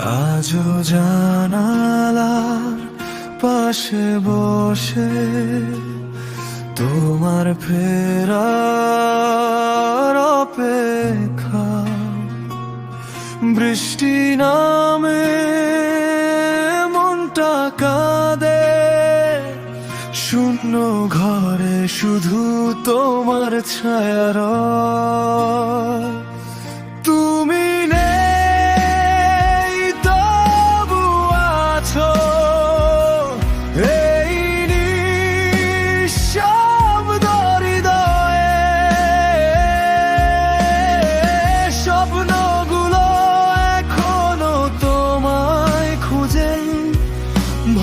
আজও জানালার পাশে বসে তোমার ফেরার অপেক্ষা। বৃষ্টি নামে মনটা কাঁদে। শূন্য ঘরে শুধু তোমার ছায়ার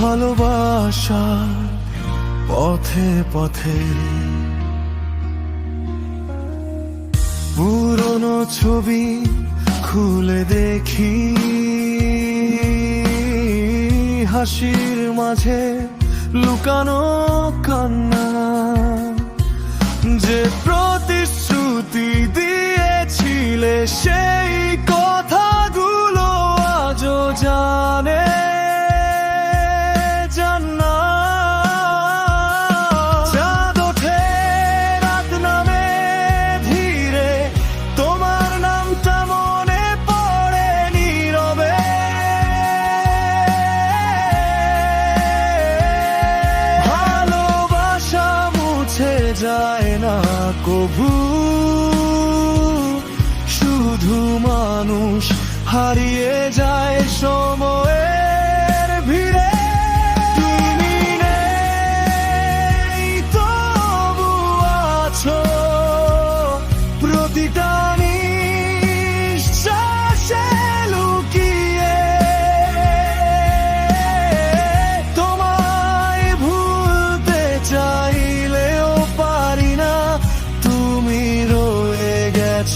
ভালোবাসার পথে পথে। পুরনো ছবি খুলে দেখি। হাসির মাঝে লুকানো কান্না। যে প্রতিশ্রুতি দিয়েছিলে সেই যায় না কবু শুধু মানুষ হারিয়ে যায় সময়ে।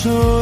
So.